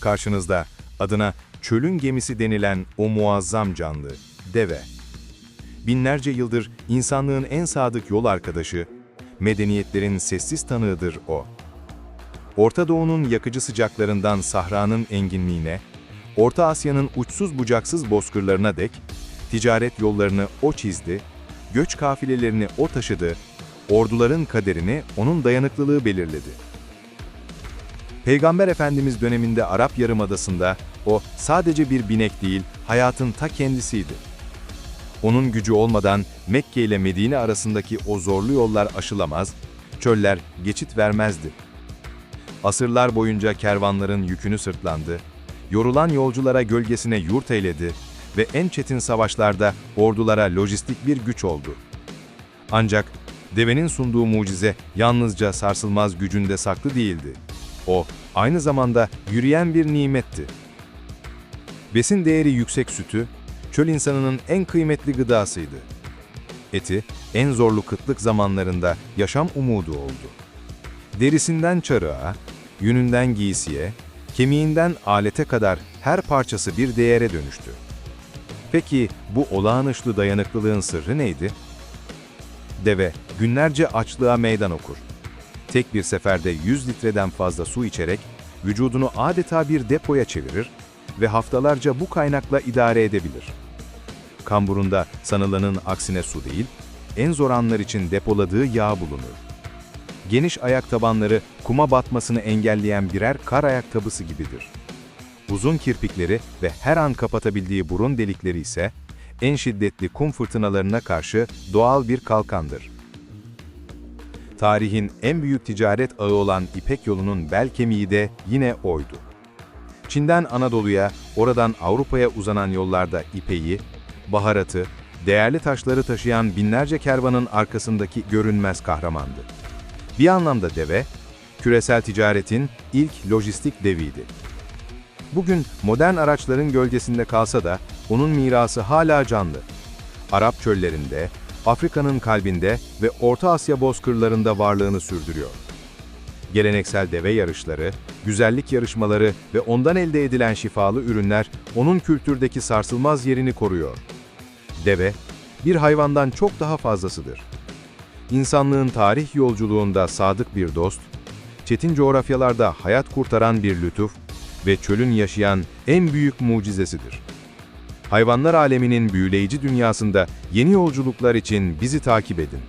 Karşınızda adına çölün gemisi denilen o muazzam canlı, deve. Binlerce yıldır insanlığın en sadık yol arkadaşı, medeniyetlerin sessiz tanığıdır o. Orta Doğu'nun yakıcı sıcaklarından Sahra'nın enginliğine, Orta Asya'nın uçsuz bucaksız bozkırlarına dek, ticaret yollarını o çizdi, göç kafilelerini o taşıdı, orduların kaderini onun dayanıklılığı belirledi. Peygamber Efendimiz döneminde Arap Yarımadası'nda o sadece bir binek değil, hayatın ta kendisiydi. Onun gücü olmadan Mekke ile Medine arasındaki o zorlu yollar aşılamaz, çöller geçit vermezdi. Asırlar boyunca kervanların yükünü sırtlandı, yorulan yolculara gölgesine yurt eyledi ve en çetin savaşlarda ordulara lojistik bir güç oldu. Ancak devenin sunduğu mucize yalnızca sarsılmaz gücünde saklı değildi. O, aynı zamanda yürüyen bir nimetti. Besin değeri yüksek sütü, çöl insanının en kıymetli gıdasıydı. Eti, en zorlu kıtlık zamanlarında yaşam umudu oldu. Derisinden çarığa, yününden giysiye, kemiğinden alete kadar her parçası bir değere dönüştü. Peki bu olağanüstü dayanıklılığın sırrı neydi? Deve günlerce açlığa meydan okur. Tek bir seferde 100 litreden fazla su içerek vücudunu adeta bir depoya çevirir ve haftalarca bu kaynakla idare edebilir. Kamburunda sanılanın aksine su değil, en zor anlar için depoladığı yağ bulunur. Geniş ayak tabanları kuma batmasını engelleyen birer kar ayakkabısı gibidir. Uzun kirpikleri ve her an kapatabildiği burun delikleri ise en şiddetli kum fırtınalarına karşı doğal bir kalkandır. Tarihin en büyük ticaret ağı olan İpek yolunun bel kemiği de yine oydu. Çin'den Anadolu'ya, oradan Avrupa'ya uzanan yollarda ipeği, baharatı, değerli taşları taşıyan binlerce kervanın arkasındaki görünmez kahramandı. Bir anlamda deve, küresel ticaretin ilk lojistik deviydi. Bugün modern araçların gölgesinde kalsa da onun mirası hala canlı. Arap çöllerinde, Afrika'nın kalbinde ve Orta Asya bozkırlarında varlığını sürdürüyor. Geleneksel deve yarışları, güzellik yarışmaları ve ondan elde edilen şifalı ürünler onun kültürdeki sarsılmaz yerini koruyor. Deve, bir hayvandan çok daha fazlasıdır. İnsanlığın tarih yolculuğunda sadık bir dost, çetin coğrafyalarda hayat kurtaran bir lütuf ve çölün yaşayan en büyük mucizesidir. Hayvanlar aleminin büyüleyici dünyasında yeni yolculuklar için bizi takip edin.